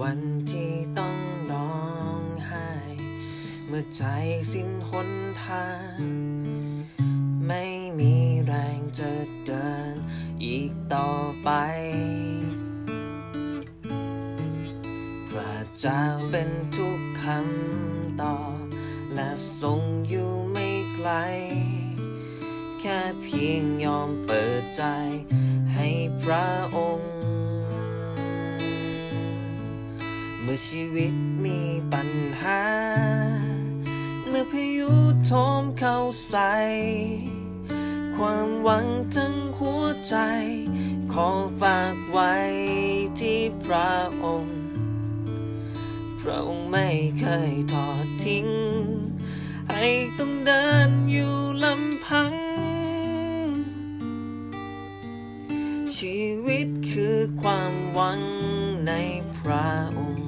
วันที่ต้องร้องไห้ เมื่อใจสิ้นหนทาง ไม่มีแรงจะเดินอีกต่อไป พระเจ้าเป็นทุกคำตอบและทรงอยู่ไม่ไกล แค่เพียงยอมเปิดใจให้พระองค์ มื่อชีวิตมีปัญหา เมื่อพายุโถมเข้าใส่ความหวังทั้งหัวใจ ขอฝากไว้ที่พระองค์ พระองค์ไม่เคยทอดทิ้ง ให้ต้องเดินอยู่ลำพัง ชีวิตคือความหวังในพระองค์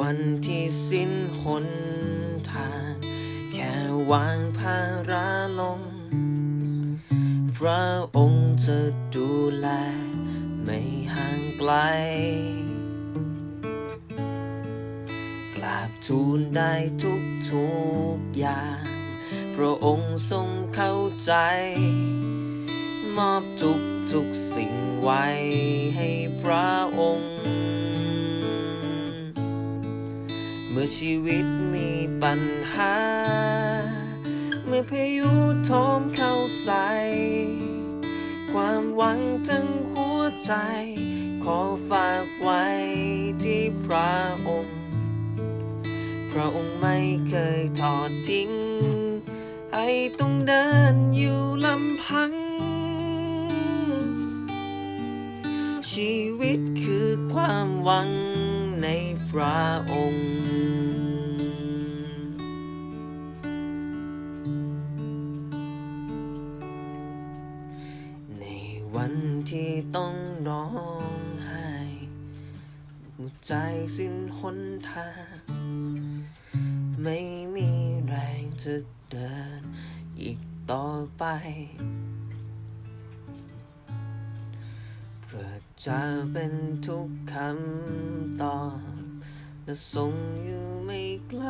วันที่สิ้นหนทาง แค่วางภาระลง พระองค์จะดูแล ไม่ห่างไกล กราบทูลได้ทุกทุกอย่าง พระองค์ทรงเข้าใจ มอบทุกทุกสิ่งไว้ให้พ อชีวิตมีปัญหา เมื่อพายุโถมเข้าใส่ความหวังทั้งหัวใจ ขอฝากไว้ที่พระองค์ พระองค์ไม่เคยทอดทิ้งให้ต้องเดินอยู่ลำพัง ชีวิตคือความหวังในพระองค์ ที่ต้องร้องไห้หัวใจสิ้นหนทาง ไม่มีแรงจะเดินอีกต่อไปเพระเจ้าเป็นทุกคำตอบและทรงอยู่ไม่ไกล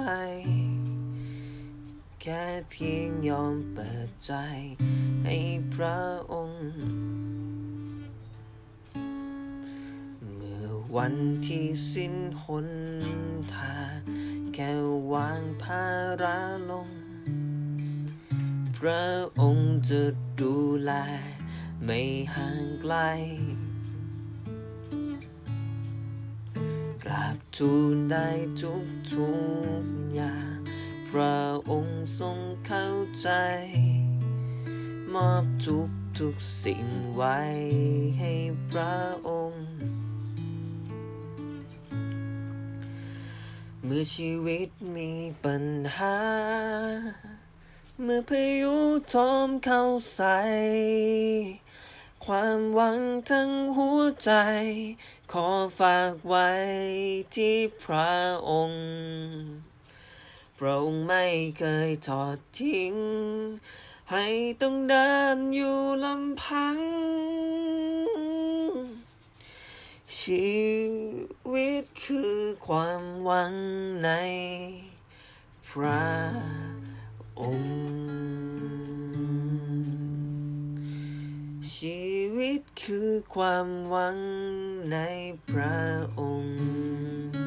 แค่เพียงยอมเปิดใจให้พระองค์ วันที่สิ้นหนทางแค่วางภาระลง พระองค์จะดูแล ไม่ห่างไกลกราบทูลได้ทุกทุกอย่าง พระองค์ทรงเข้าใจ มอบทุกทุกสิ่งไว้ให้พระองค์ เมื่อชีวิตมีปัญหา เมื่อพายุโถมเข้าใส่ความหวังทั้งหัวใจ ขอฝากไว้ที่พระองค์พระองค์ไม่เคยทอดทิ้ง ให้ต้องเดินอยู่ลำพัง ชีวิตคือความหวังในพระองค์ ชีวิตคือความหวังในพระองค์